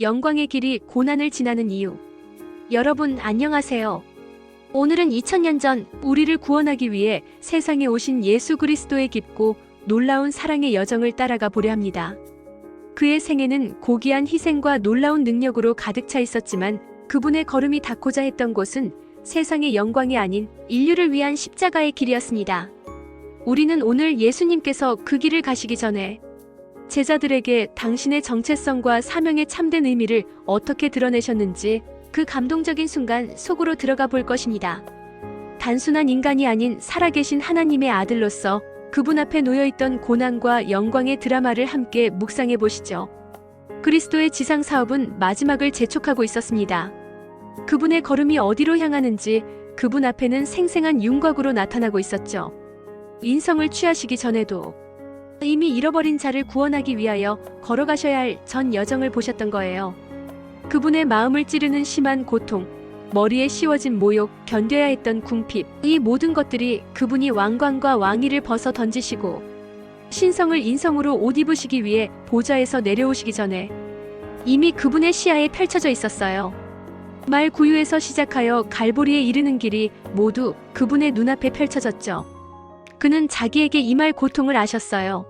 영광의 길이 고난을 지나는 이유. 여러분 안녕하세요. 오늘은 2000년 전 우리를 구원하기 위해 세상에 오신 예수 그리스도의 깊고 놀라운 사랑의 여정을 따라가 보려 합니다. 그의 생애는 고귀한 희생과 놀라운 능력으로 가득 차 있었지만 그분의 걸음이 닿고자 했던 곳은 세상의 영광이 아닌 인류를 위한 십자가의 길이었습니다. 우리는 오늘 예수님께서 그 길을 가시기 전에 제자들에게 당신의 정체성과 사명의 참된 의미를 어떻게 드러내셨는지 그 감동적인 순간 속으로 들어가 볼 것입니다. 단순한 인간이 아닌 살아계신 하나님의 아들로서 그분 앞에 놓여있던 고난과 영광의 드라마를 함께 묵상해 보시죠. 그리스도의 지상 사업은 마지막을 재촉하고 있었습니다. 그분의 걸음이 어디로 향하는지 그분 앞에는 생생한 윤곽으로 나타나고 있었죠. 인성을 취하시기 전에도 이미 잃어버린 자를 구원하기 위하여 걸어가셔야 할 전 여정을 보셨던 거예요. 그분의 마음을 찌르는 심한 고통, 머리에 씌워진 모욕, 견뎌야 했던 궁핍, 이 모든 것들이 그분이 왕관과 왕위를 벗어 던지시고 신성을 인성으로 옷 입으시기 위해 보좌에서 내려오시기 전에 이미 그분의 시야에 펼쳐져 있었어요. 말 구유에서 시작하여 갈보리에 이르는 길이 모두 그분의 눈앞에 펼쳐졌죠. 그는 자기에게 임할 고통을 아셨어요.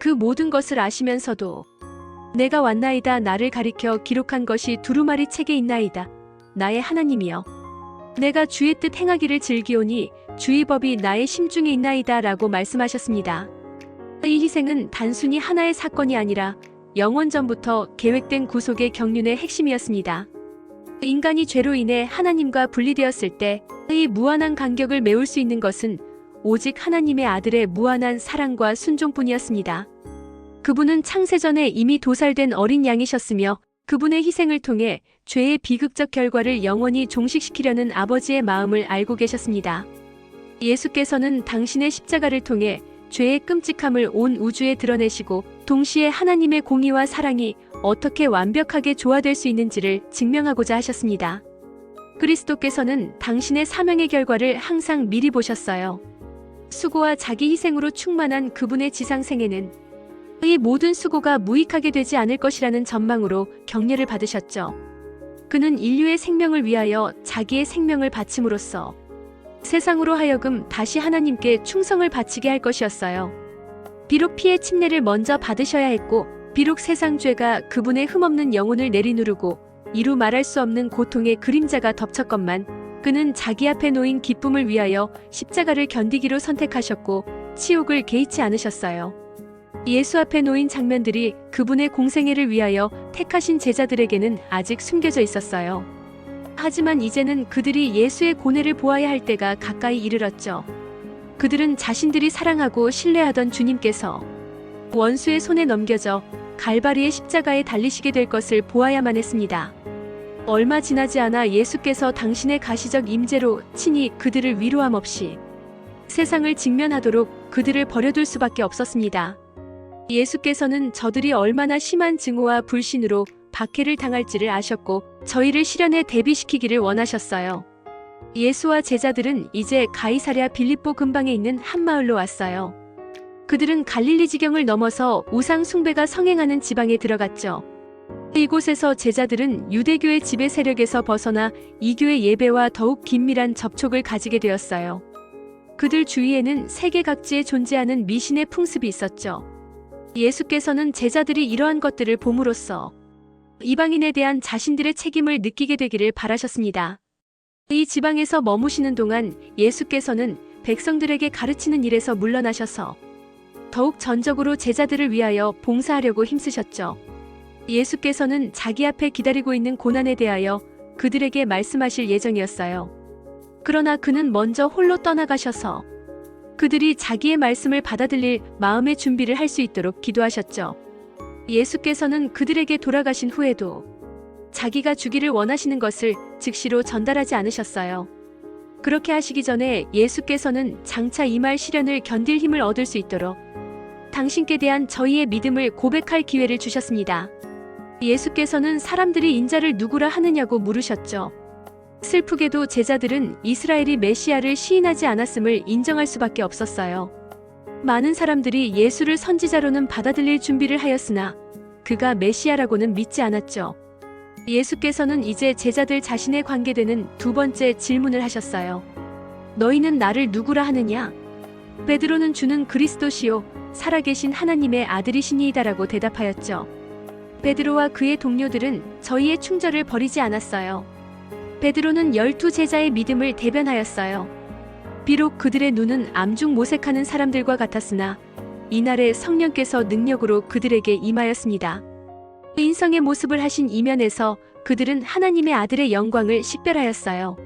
그 모든 것을 아시면서도 내가 왔나이다 나를 가리켜 기록한 것이 두루마리 책에 있나이다. 나의 하나님이여. 내가 주의 뜻 행하기를 즐기오니 주의 법이 나의 심중에 있나이다 라고 말씀하셨습니다. 이 희생은 단순히 하나의 사건이 아니라 영원 전부터 계획된 구속의 경륜의 핵심이었습니다. 인간이 죄로 인해 하나님과 분리되었을 때 이 무한한 간격을 메울 수 있는 것은 오직 하나님의 아들의 무한한 사랑과 순종뿐이었습니다. 그분은 창세전에 이미 도살된 어린 양이셨으며 그분의 희생을 통해 죄의 비극적 결과를 영원히 종식시키려는 아버지의 마음을 알고 계셨습니다. 예수께서는 당신의 십자가를 통해 죄의 끔찍함을 온 우주에 드러내시고 동시에 하나님의 공의와 사랑이 어떻게 완벽하게 조화될 수 있는지를 증명하고자 하셨습니다. 그리스도께서는 당신의 사명의 결과를 항상 미리 보셨어요. 수고와 자기 희생으로 충만한 그분의 지상 생애는 이 모든 수고가 무익하게 되지 않을 것이라는 전망으로 격려를 받으셨죠. 그는 인류의 생명을 위하여 자기의 생명을 바침으로써 세상으로 하여금 다시 하나님께 충성을 바치게 할 것이었어요. 비록 피의 침례를 먼저 받으셔야 했고, 비록 세상 죄가 그분의 흠없는 영혼을 내리누르고 이루 말할 수 없는 고통의 그림자가 덮쳤건만 그는 자기 앞에 놓인 기쁨을 위하여 십자가를 견디기로 선택하셨고 치욕을 개의치 않으셨어요. 예수 앞에 놓인 장면들이 그분의 공생애를 위하여 택하신 제자들에게는 아직 숨겨져 있었어요. 하지만 이제는 그들이 예수의 고뇌를 보아야 할 때가 가까이 이르렀죠. 그들은 자신들이 사랑하고 신뢰하던 주님께서 원수의 손에 넘겨져 갈바리의 십자가에 달리시게 될 것을 보아야만 했습니다. 얼마 지나지 않아 예수께서 당신의 가시적 임재로 친히 그들을 위로함 없이 세상을 직면하도록 그들을 버려둘 수밖에 없었습니다. 예수께서는 저들이 얼마나 심한 증오와 불신으로 박해를 당할지를 아셨고 저희를 실현에 대비시키기를 원하셨어요. 예수와 제자들은 이제 가이사랴 빌립보 근방에 있는 한 마을로 왔어요. 그들은 갈릴리 지경을 넘어서 우상 숭배가 성행하는 지방에 들어갔죠. 이곳에서 제자들은 유대교의 지배 세력에서 벗어나 이교의 예배와 더욱 긴밀한 접촉을 가지게 되었어요. 그들 주위에는 세계 각지에 존재하는 미신의 풍습이 있었죠. 예수께서는 제자들이 이러한 것들을 봄으로써 이방인에 대한 자신들의 책임을 느끼게 되기를 바라셨습니다. 이 지방에서 머무시는 동안 예수께서는 백성들에게 가르치는 일에서 물러나셔서 더욱 전적으로 제자들을 위하여 봉사하려고 힘쓰셨죠. 예수께서는 자기 앞에 기다리고 있는 고난에 대하여 그들에게 말씀하실 예정이었어요. 그러나 그는 먼저 홀로 떠나가셔서 그들이 자기의 말씀을 받아들일 마음의 준비를 할 수 있도록 기도하셨죠. 예수께서는 그들에게 돌아가신 후에도 자기가 주기를 원하시는 것을 즉시로 전달하지 않으셨어요. 그렇게 하시기 전에 예수께서는 장차 임할 시련을 견딜 힘을 얻을 수 있도록 당신께 대한 저희의 믿음을 고백할 기회를 주셨습니다. 예수께서는 사람들이 인자를 누구라 하느냐고 물으셨죠. 슬프게도 제자들은 이스라엘이 메시아를 시인하지 않았음을 인정할 수밖에 없었어요. 많은 사람들이 예수를 선지자로는 받아들일 준비를 하였으나 그가 메시아라고는 믿지 않았죠. 예수께서는 이제 제자들 자신에 관계되는 두 번째 질문을 하셨어요. 너희는 나를 누구라 하느냐? 베드로는 주는 그리스도시요 살아계신 하나님의 아들이시니이다라고 대답하였죠. 베드로와 그의 동료들은 저희의 충절을 버리지 않았어요. 베드로는 열두 제자의 믿음을 대변하였어요. 비록 그들의 눈은 암중 모색하는 사람들과 같았으나 이날에 성령께서 능력으로 그들에게 임하였습니다. 인성의 모습을 하신 이면에서 그들은 하나님의 아들의 영광을 식별하였어요.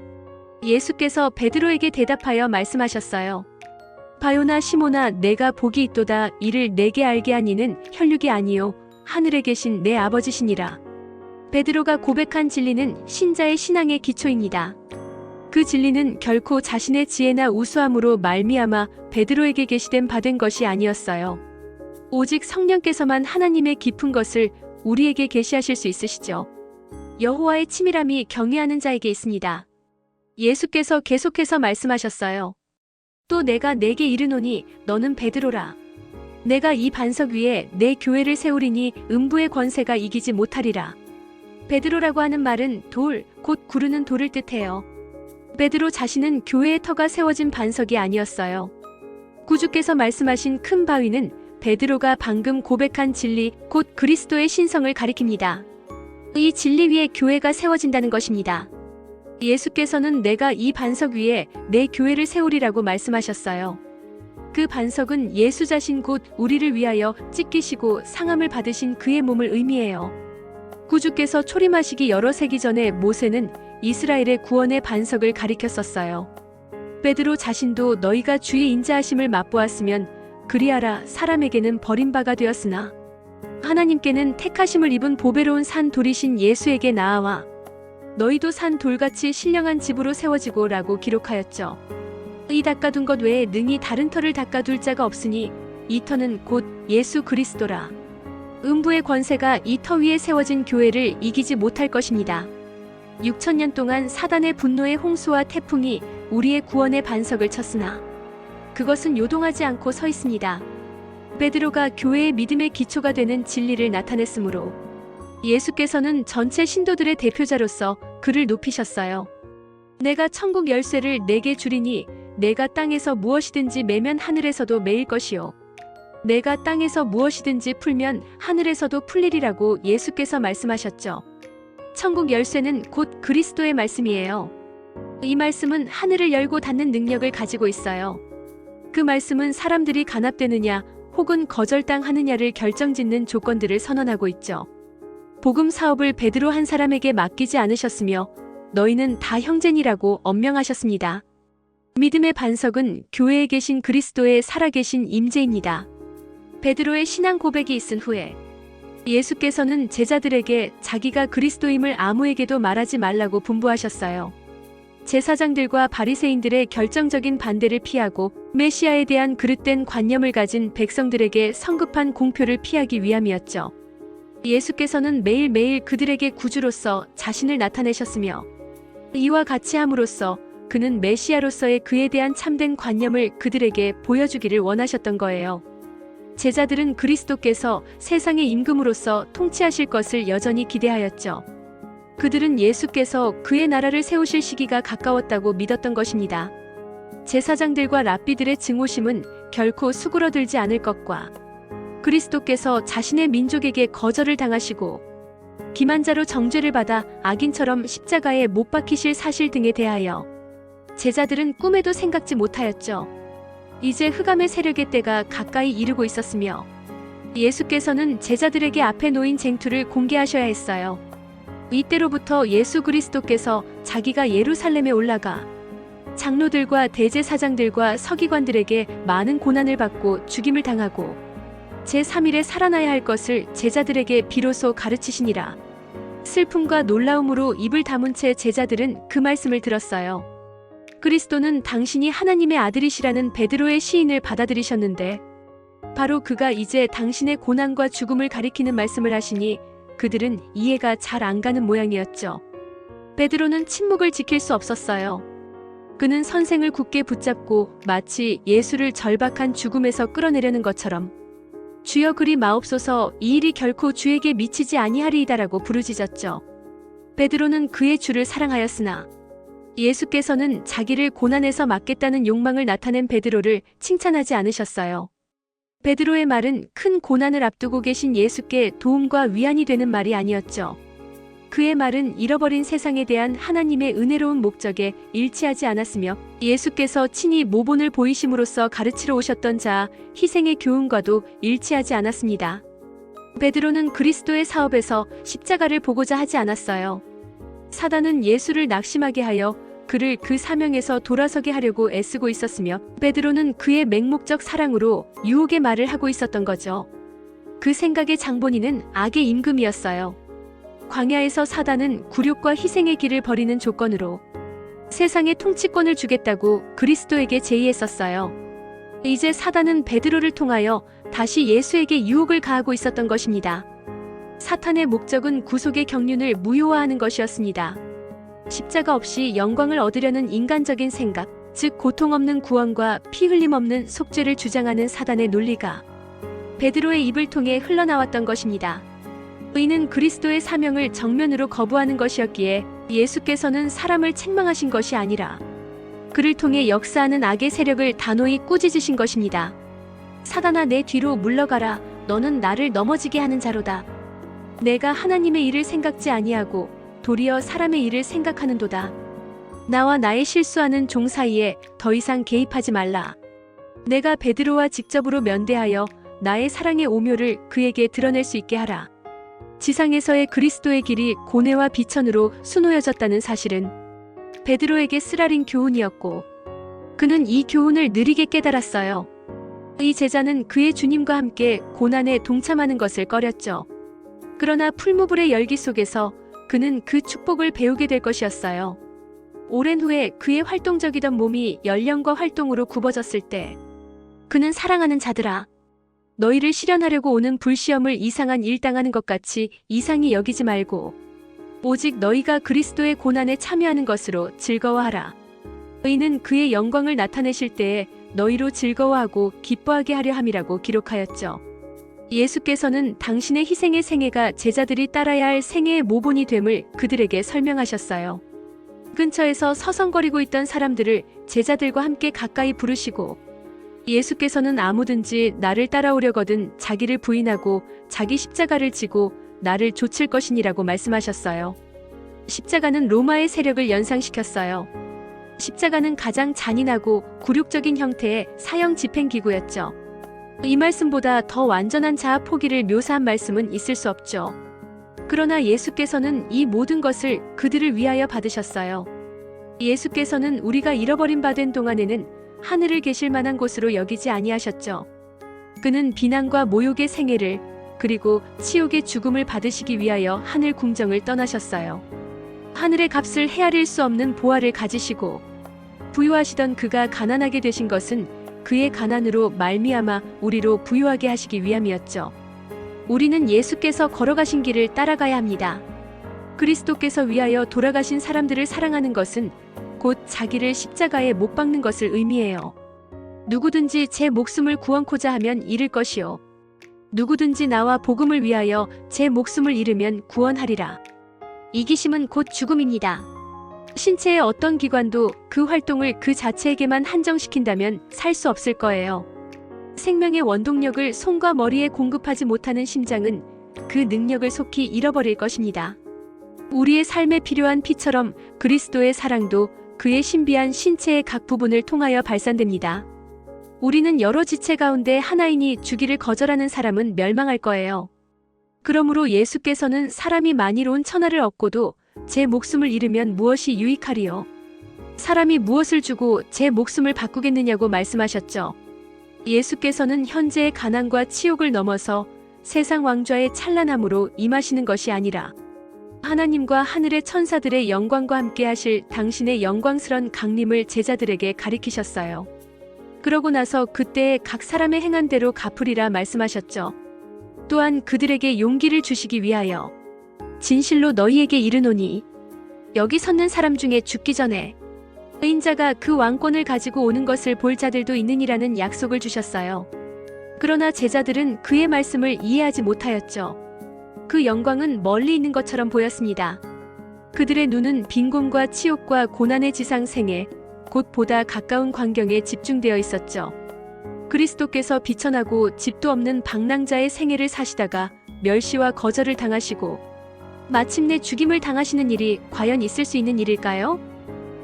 예수께서 베드로에게 대답하여 말씀하셨어요. 바요나 시모나 내가 복이 있도다 이를 내게 알게 하니는 혈육이 아니요 하늘에 계신 내 아버지시니라. 베드로가 고백한 진리는 신자의 신앙의 기초입니다. 그 진리는 결코 자신의 지혜나 우수함으로 말미암아 베드로에게 계시된 받은 것이 아니었어요. 오직 성령께서만 하나님의 깊은 것을 우리에게 계시하실 수 있으시죠. 여호와의 치밀함이 경외하는 자에게 있습니다. 예수께서 계속해서 말씀하셨어요. 또 내가 내게 이르노니 너는 베드로라. 내가 이 반석 위에 내 교회를 세우리니 음부의 권세가 이기지 못하리라. 베드로라고 하는 말은 돌, 곧 구르는 돌을 뜻해요. 베드로 자신은 교회의 터가 세워진 반석이 아니었어요. 구주께서 말씀하신 큰 바위는 베드로가 방금 고백한 진리, 곧 그리스도의 신성을 가리킵니다. 이 진리 위에 교회가 세워진다는 것입니다. 예수께서는 내가 이 반석 위에 내 교회를 세우리라고 말씀하셨어요. 그 반석은 예수 자신 곧 우리를 위하여 찢기시고 상함을 받으신 그의 몸을 의미해요. 구주께서 초림하시기 여러 세기 전에 모세는 이스라엘의 구원의 반석을 가리켰었어요. 베드로 자신도 너희가 주의 인자하심을 맛보았으면 그리하라 사람에게는 버림바가 되었으나 하나님께는 택하심을 입은 보배로운 산 돌이신 예수에게 나아와 너희도 산 돌같이 신령한 집으로 세워지고라고 기록하였죠. 이 닦아둔 것 외에 능히 다른 터를 닦아둘 자가 없으니 이 터는 곧 예수 그리스도라. 음부의 권세가 이 터 위에 세워진 교회를 이기지 못할 것입니다. 6천년 동안 사단의 분노의 홍수와 태풍이 우리의 구원의 반석을 쳤으나 그것은 요동하지 않고 서 있습니다. 베드로가 교회의 믿음의 기초가 되는 진리를 나타냈으므로 예수께서는 전체 신도들의 대표자로서 그를 높이셨어요. 내가 천국 열쇠를 내게 주리니 내가 땅에서 무엇이든지 매면 하늘에서도 매일 것이요. 내가 땅에서 무엇이든지 풀면 하늘에서도 풀리리라고 예수께서 말씀하셨죠. 천국 열쇠는 곧 그리스도의 말씀이에요. 이 말씀은 하늘을 열고 닫는 능력을 가지고 있어요. 그 말씀은 사람들이 간합되느냐 혹은 거절당하느냐를 결정짓는 조건들을 선언하고 있죠. 복음 사업을 베드로 한 사람에게 맡기지 않으셨으며 너희는 다 형제니라고 엄명하셨습니다. 믿음의 반석은 교회에 계신 그리스도의 살아계신 임재입니다. 베드로의 신앙 고백이 있은 후에 예수께서는 제자들에게 자기가 그리스도임을 아무에게도 말하지 말라고 분부하셨어요. 제사장들과 바리새인들의 결정적인 반대를 피하고 메시아에 대한 그릇된 관념을 가진 백성들에게 성급한 공표를 피하기 위함이었죠. 예수께서는 매일매일 그들에게 구주로서 자신을 나타내셨으며 이와 같이 함으로써 그는 메시아로서의 그에 대한 참된 관념을 그들에게 보여주기를 원하셨던 거예요. 제자들은 그리스도께서 세상의 임금으로서 통치하실 것을 여전히 기대하였죠. 그들은 예수께서 그의 나라를 세우실 시기가 가까웠다고 믿었던 것입니다. 제사장들과 랍비들의 증오심은 결코 수그러들지 않을 것과 그리스도께서 자신의 민족에게 거절을 당하시고 기만자로 정죄를 받아 악인처럼 십자가에 못 박히실 사실 등에 대하여 제자들은 꿈에도 생각지 못하였죠. 이제 흑암의 세력의 때가 가까이 이르고 있었으며 예수께서는 제자들에게 앞에 놓인 쟁투를 공개하셔야 했어요. 이때로부터 예수 그리스도께서 자기가 예루살렘에 올라가 장로들과 대제사장들과 서기관들에게 많은 고난을 받고 죽임을 당하고 제3일에 살아나야 할 것을 제자들에게 비로소 가르치시니라. 슬픔과 놀라움으로 입을 다문 채 제자들은 그 말씀을 들었어요. 그리스도는 당신이 하나님의 아들이시라는 베드로의 시인을 받아들이셨는데 바로 그가 이제 당신의 고난과 죽음을 가리키는 말씀을 하시니 그들은 이해가 잘 안 가는 모양이었죠. 베드로는 침묵을 지킬 수 없었어요. 그는 선생을 굳게 붙잡고 마치 예수를 절박한 죽음에서 끌어내려는 것처럼 주여 그리 마옵소서 이 일이 결코 주에게 미치지 아니하리이다라고 부르짖었죠. 베드로는 그의 주를 사랑하였으나 예수께서는 자기를 고난에서 막겠다는 욕망을 나타낸 베드로를 칭찬하지 않으셨어요. 베드로의 말은 큰 고난을 앞두고 계신 예수께 도움과 위안이 되는 말이 아니었죠. 그의 말은 잃어버린 세상에 대한 하나님의 은혜로운 목적에 일치하지 않았으며 예수께서 친히 모본을 보이심으로써 가르치러 오셨던 자 희생의 교훈과도 일치하지 않았습니다. 베드로는 그리스도의 사업에서 십자가를 보고자 하지 않았어요. 사단은 예수를 낙심하게 하여 그를 그 사명에서 돌아서게 하려고 애쓰고 있었으며 베드로는 그의 맹목적 사랑으로 유혹의 말을 하고 있었던 거죠. 그 생각의 장본인은 악의 임금이었어요. 광야에서 사단은 굴욕과 희생의 길을 버리는 조건으로 세상의 통치권을 주겠다고 그리스도에게 제의했었어요. 이제 사단은 베드로를 통하여 다시 예수에게 유혹을 가하고 있었던 것입니다. 사탄의 목적은 구속의 경륜을 무효화하는 것이었습니다. 십자가 없이 영광을 얻으려는 인간적인 생각, 즉 고통 없는 구원과 피 흘림 없는 속죄를 주장하는 사단의 논리가 베드로의 입을 통해 흘러나왔던 것입니다. 의는 그리스도의 사명을 정면으로 거부하는 것이었기에 예수께서는 사람을 책망하신 것이 아니라 그를 통해 역사하는 악의 세력을 단호히 꾸짖으신 것입니다. 사단아 내 뒤로 물러가라. 너는 나를 넘어지게 하는 자로다. 내가 하나님의 일을 생각지 아니하고 도리어 사람의 일을 생각하는도다. 나와 나의 실수하는 종 사이에 더 이상 개입하지 말라. 내가 베드로와 직접으로 면대하여 나의 사랑의 오묘를 그에게 드러낼 수 있게 하라. 지상에서의 그리스도의 길이 고뇌와 비천으로 수놓여졌다는 사실은 베드로에게 쓰라린 교훈이었고 그는 이 교훈을 느리게 깨달았어요. 이 제자는 그의 주님과 함께 고난에 동참하는 것을 꺼렸죠. 그러나 풀무불의 열기 속에서 그는 그 축복을 배우게 될 것이었어요. 오랜 후에 그의 활동적이던 몸이 연령과 활동으로 굽어졌을 때 그는 사랑하는 자들아 너희를 실현하려고 오는 불시험을 이상한 일 당하는 것 같이 이상히 여기지 말고 오직 너희가 그리스도의 고난에 참여하는 것으로 즐거워하라. 의는 그의 영광을 나타내실 때에 너희로 즐거워하고 기뻐하게 하려 함이라고 기록하였죠. 예수께서는 당신의 희생의 생애가 제자들이 따라야 할 생애의 모본이 됨을 그들에게 설명하셨어요. 근처에서 서성거리고 있던 사람들을 제자들과 함께 가까이 부르시고 예수께서는 아무든지 나를 따라오려거든 자기를 부인하고 자기 십자가를 지고 나를 좇을 것이니라고 말씀하셨어요. 십자가는 로마의 세력을 연상시켰어요. 십자가는 가장 잔인하고 굴욕적인 형태의 사형 집행기구였죠. 이 말씀보다 더 완전한 자아 포기를 묘사한 말씀은 있을 수 없죠. 그러나 예수께서는 이 모든 것을 그들을 위하여 받으셨어요. 예수께서는 우리가 잃어버린 바 된 동안에는 하늘을 계실 만한 곳으로 여기지 아니하셨죠. 그는 비난과 모욕의 생애를 그리고 치욕의 죽음을 받으시기 위하여 하늘 궁정을 떠나셨어요. 하늘의 값을 헤아릴 수 없는 보화를 가지시고 부유하시던 그가 가난하게 되신 것은 그의 가난으로 말미암아 우리로 부유하게 하시기 위함이었죠. 우리는 예수께서 걸어가신 길을 따라가야 합니다. 그리스도께서 위하여 돌아가신 사람들을 사랑하는 것은 곧 자기를 십자가에 못 박는 것을 의미해요. 누구든지 제 목숨을 구원코자 하면 잃을 것이요. 누구든지 나와 복음을 위하여 제 목숨을 잃으면 구원하리라. 이기심은 곧 죽음입니다. 신체의 어떤 기관도 그 활동을 그 자체에게만 한정시킨다면 살 수 없을 거예요. 생명의 원동력을 손과 머리에 공급하지 못하는 심장은 그 능력을 속히 잃어버릴 것입니다. 우리의 삶에 필요한 피처럼 그리스도의 사랑도 그의 신비한 신체의 각 부분을 통하여 발산됩니다. 우리는 여러 지체 가운데 하나이니 주기를 거절하는 사람은 멸망할 거예요. 그러므로 예수께서는 사람이 만이로운 천하를 얻고도 제 목숨을 잃으면 무엇이 유익하리요? 사람이 무엇을 주고 제 목숨을 바꾸겠느냐고 말씀하셨죠. 예수께서는 현재의 가난과 치욕을 넘어서 세상 왕좌의 찬란함으로 임하시는 것이 아니라 하나님과 하늘의 천사들의 영광과 함께 하실 당신의 영광스런 강림을 제자들에게 가리키셨어요. 그러고 나서 그때에 각 사람의 행한 대로 갚으리라 말씀하셨죠. 또한 그들에게 용기를 주시기 위하여 진실로 너희에게 이르노니 여기 섰는 사람 중에 죽기 전에 의인자가 그 왕권을 가지고 오는 것을 볼 자들도 있느니라는 약속을 주셨어요. 그러나 제자들은 그의 말씀을 이해하지 못하였죠. 그 영광은 멀리 있는 것처럼 보였습니다. 그들의 눈은 빈곤과 치욕과 고난의 지상생에 곧 보다 가까운 광경에 집중되어 있었죠. 그리스도께서 비천하고 집도 없는 방랑자의 생애를 사시다가 멸시와 거절을 당하시고 마침내 죽임을 당하시는 일이 과연 있을 수 있는 일일까요?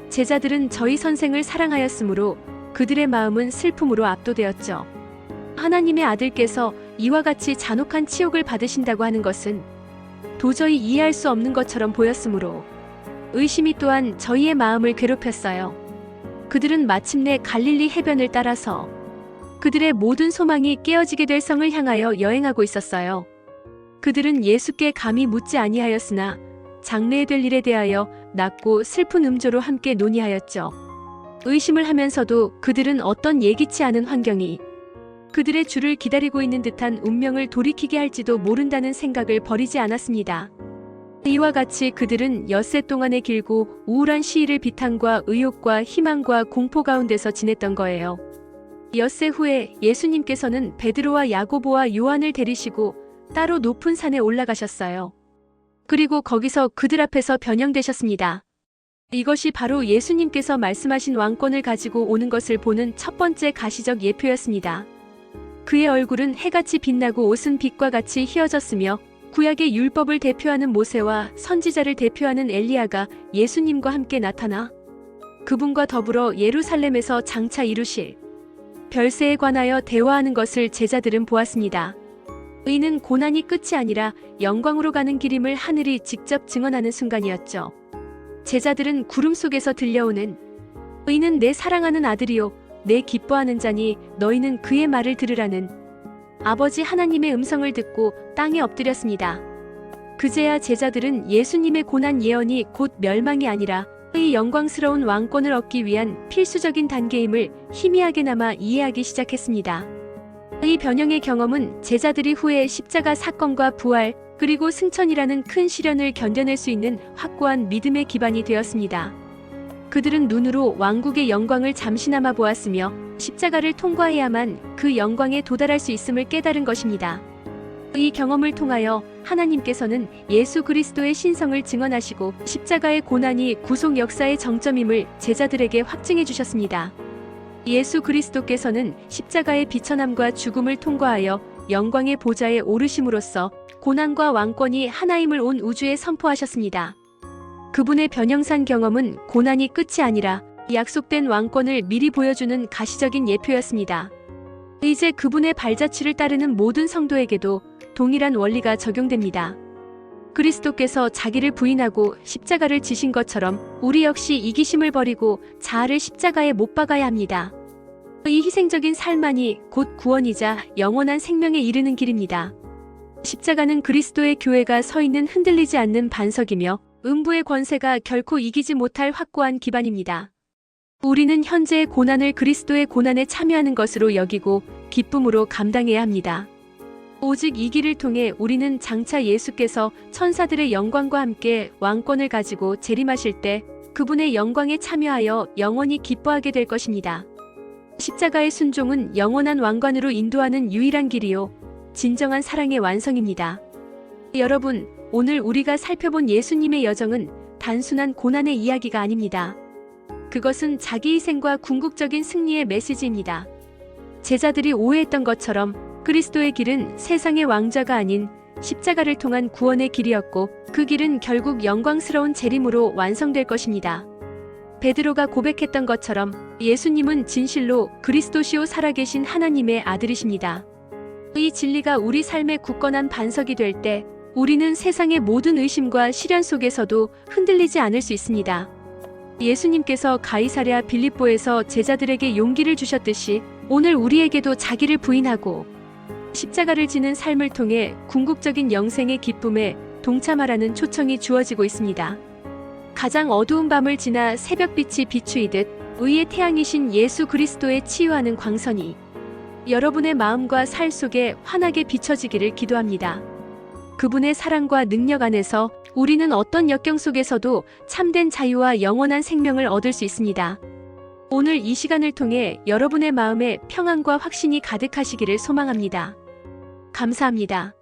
제자들은 저희 선생을 사랑하였으므로 그들의 마음은 슬픔으로 압도되었죠. 하나님의 아들께서 이와 같이 잔혹한 치욕을 받으신다고 하는 것은 도저히 이해할 수 없는 것처럼 보였으므로 의심이 또한 저희의 마음을 괴롭혔어요. 그들은 마침내 갈릴리 해변을 따라서 그들의 모든 소망이 깨어지게 될 성을 향하여 여행하고 있었어요. 그들은 예수께 감히 묻지 아니하였으나 장래에 될 일에 대하여 낮고 슬픈 음조로 함께 논의하였죠. 의심을 하면서도 그들은 어떤 예기치 않은 환경이 그들의 주를 기다리고 있는 듯한 운명을 돌이키게 할지도 모른다는 생각을 버리지 않았습니다. 이와 같이 그들은 엿새 동안의 길고 우울한 시일을 비탄과 의욕과 희망과 공포 가운데서 지냈던 거예요. 엿새 후에 예수님께서는 베드로와 야고보와 요한을 데리시고 따로 높은 산에 올라가셨어요. 그리고 거기서 그들 앞에서 변형되셨습니다. 이것이 바로 예수님께서 말씀하신 왕권을 가지고 오는 것을 보는 첫 번째 가시적 예표였습니다. 그의 얼굴은 해같이 빛나고 옷은 빛과 같이 휘어졌으며 구약의 율법을 대표하는 모세와 선지자를 대표하는 엘리야가 예수님과 함께 나타나 그분과 더불어 예루살렘에서 장차 이루실 별세에 관하여 대화하는 것을 제자들은 보았습니다. 의는 고난이 끝이 아니라 영광으로 가는 길임을 하늘이 직접 증언하는 순간이었죠. 제자들은 구름 속에서 들려오는 의는 내 사랑하는 아들이요 내 기뻐하는 자니 너희는 그의 말을 들으라는 아버지 하나님의 음성을 듣고 땅에 엎드렸습니다. 그제야 제자들은 예수님의 고난 예언이 곧 멸망이 아니라 의 영광스러운 왕권을 얻기 위한 필수적인 단계임을 희미하게나마 이해하기 시작했습니다. 이 변형의 경험은 제자들이 후에 십자가 사건과 부활 그리고 승천이라는 큰 시련을 견뎌낼 수 있는 확고한 믿음의 기반이 되었습니다. 그들은 눈으로 왕국의 영광을 잠시나마 보았으며 십자가를 통과해야만 그 영광에 도달할 수 있음을 깨달은 것입니다. 이 경험을 통하여 하나님께서는 예수 그리스도의 신성을 증언하시고 십자가의 고난이 구속 역사의 정점임을 제자들에게 확증해 주셨습니다. 예수 그리스도께서는 십자가의 비천함과 죽음을 통과하여 영광의 보좌에 오르심으로써 고난과 왕권이 하나임을 온 우주에 선포하셨습니다. 그분의 변형산 경험은 고난이 끝이 아니라 약속된 왕권을 미리 보여주는 가시적인 예표였습니다. 이제 그분의 발자취를 따르는 모든 성도에게도 동일한 원리가 적용됩니다. 그리스도께서 자기를 부인하고 십자가를 지신 것처럼 우리 역시 이기심을 버리고 자아를 십자가에 못 박아야 합니다. 이 희생적인 삶만이 곧 구원이자 영원한 생명에 이르는 길입니다. 십자가는 그리스도의 교회가 서 있는 흔들리지 않는 반석이며 음부의 권세가 결코 이기지 못할 확고한 기반입니다. 우리는 현재의 고난을 그리스도의 고난에 참여하는 것으로 여기고 기쁨으로 감당해야 합니다. 오직 이 길을 통해 우리는 장차 예수께서 천사들의 영광과 함께 왕권을 가지고 재림하실 때 그분의 영광에 참여하여 영원히 기뻐하게 될 것입니다. 십자가의 순종은 영원한 왕관으로 인도하는 유일한 길이요. 진정한 사랑의 완성입니다. 여러분, 오늘 우리가 살펴본 예수님의 여정은 단순한 고난의 이야기가 아닙니다. 그것은 자기 희생과 궁극적인 승리의 메시지입니다. 제자들이 오해했던 것처럼 그리스도의 길은 세상의 왕자가 아닌 십자가를 통한 구원의 길이었고 그 길은 결국 영광스러운 재림으로 완성될 것입니다. 베드로가 고백했던 것처럼 예수님은 진실로 그리스도시오 살아계신 하나님의 아들이십니다. 이 진리가 우리 삶의 굳건한 반석이 될 때 우리는 세상의 모든 의심과 시련 속에서도 흔들리지 않을 수 있습니다. 예수님께서 가이사랴 빌립보에서 제자들에게 용기를 주셨듯이 오늘 우리에게도 자기를 부인하고 십자가를 지는 삶을 통해 궁극적인 영생의 기쁨에 동참하라는 초청이 주어지고 있습니다. 가장 어두운 밤을 지나 새벽빛이 비추이듯 의의 태양이신 예수 그리스도의 치유하는 광선이 여러분의 마음과 살 속에 환하게 비춰지기를 기도합니다. 그분의 사랑과 능력 안에서 우리는 어떤 역경 속에서도 참된 자유와 영원한 생명을 얻을 수 있습니다. 오늘 이 시간을 통해 여러분의 마음에 평안과 확신이 가득하시기를 소망합니다. 감사합니다.